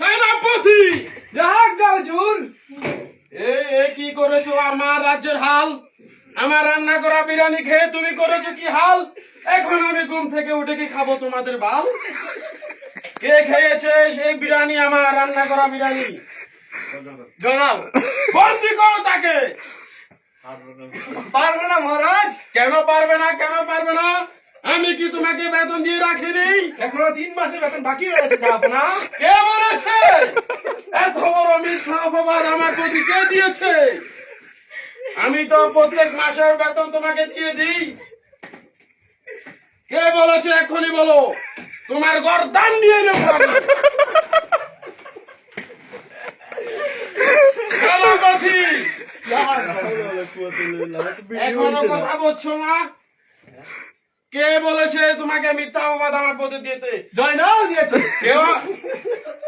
সেনাপতি! এ এ কি করেছ? আমার রাজ্যের হাল? আমার রান্না করা বিরিয়ানি খেয়ে তুমি করেছ কি হাল? এখন আমি ঘুম থেকে উঠে কি খাব তোমাদের বাল? কে খেয়েছে সেই বিরিয়ানি আমার রান্না করা বিরিয়ানি? জনাব বন্দি করো তাকে! পারব না মহারাজ? কেন পারবে না? কেন পারবে না? আমি কি তোমাকে বেতন দিয়ে রাখিনি? এখনও তিন মাসের বেতন বাকি রয়েছে না। কে এত বড় অপবাদ আমার প্রতি কে দিয়েছে? আমি তো প্রত্যেক মাসের বেতন তোমাকে দিয়ে দিই। কে বলেছে এখনই বলো? তোমার গরদান নিয়ে নেব। এখনও কথা বলছো না? কে বলেছে তোমাকে মিথ্যা অপবাদ আমার প্রতি দিতে? জয়নাও দিয়েছে। কেউ